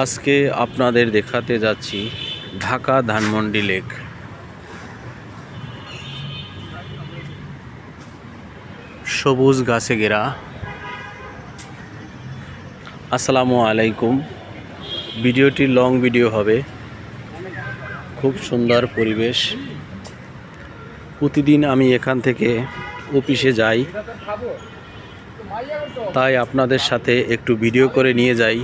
আজকে আপনাদের দেখাতে যাচ্ছি ঢাকা ধানমন্ডি লেক। সবুজ গাছে ঘেরা। আসসালামু আলাইকুম। ভিডিওটি লং ভিডিও হবে। খুব সুন্দর পরিবেশ। প্রতিদিন আমি এখান থেকে অফিসে যাই। তাই আপনাদের সাথে একটু ভিডিও করে নিয়ে যাই।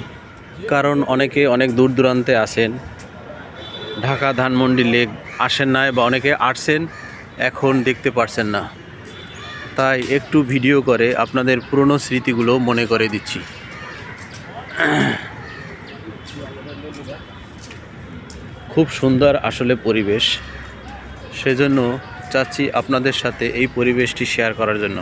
কারণ অনেকে অনেক দূর দূরান্তে আসেন। ঢাকা ধানমন্ডি লেক আসেন না বা অনেকে আসছেন, এখন দেখতে পারছেন না। তাই একটু ভিডিও করে আপনাদের পুরনো স্মৃতিগুলো মনে করে দিচ্ছি। খুব সুন্দর আসলে পরিবেশ। সেজন্য চাচ্ছি আপনাদের সাথে এই পরিবেশটি শেয়ার করার জন্য।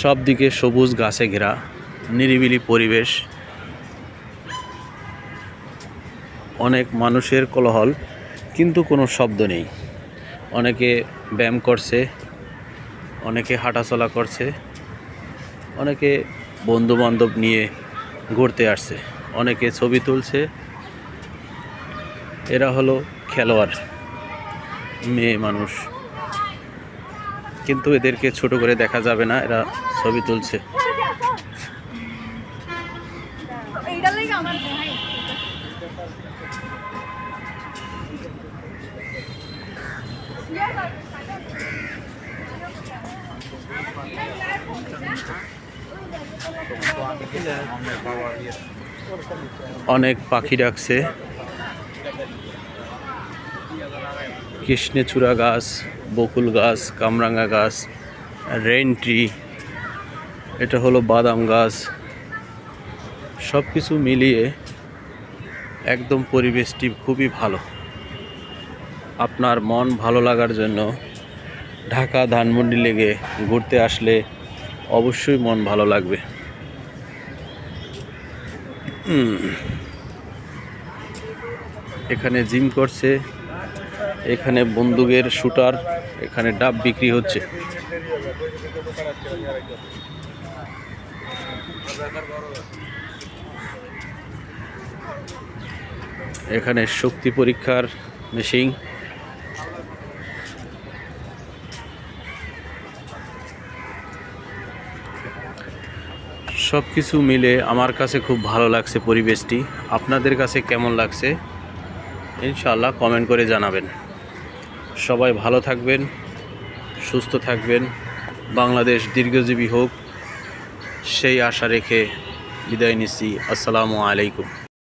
সব দিকে সবুজ গাছে ঘেরা, নিরিবিলি পরিবেশ, অনেক মানুষের কোলাহল, কিন্তু কোনো শব্দ নেই। অনেকে ব্যায়াম করছে, অনেকে হাঁটাচলা করছে, অনেকে বন্ধু বান্ধব নিয়ে ঘুরতে আসছে, অনেকে ছবি তুলছে। এরা হলো খেলোয়াড়। মেয়ে মানুষ। কিন্তু এদেরকে ছোট করে দেখা যাবে না, এরা ছবি তুলছে। অনেক পাখি ডাকছে। কৃষ্ণচূড়া গাছ, বকুল গাছ, কামরাঙ্গা গাছ রেন ট্রি এটা হলো বাদাম গাছ। সব কিছু মিলিয়ে একদম পরিবেশটি খুবই ভালো। আপনার মন ভালো লাগার জন্য ঢাকা ধানমন্ডি লেগে ঘুরতে আসলে অবশ্যই মন ভালো লাগবে। এখানে জিম করছে। এখানে বন্দুকের শুটার, এখানে ডাব বিক্রি হচ্ছে। এখানে শক্তি পরীক্ষার মেশিন। সব কিছু মিলে আমার কাছে খুব ভালো লাগছে পরিবেশটি। আপনাদের কাছে কেমন লাগছে? ইনশাআল্লাহ কমেন্ট করে জানাবেন। সবাই ভালো থাকবেন, সুস্থ থাকবেন। বাংলাদেশ দীর্ঘজীবী হোক, সেই আশা রেখে বিদায় নিচ্ছি। আসসালামু আলাইকুম।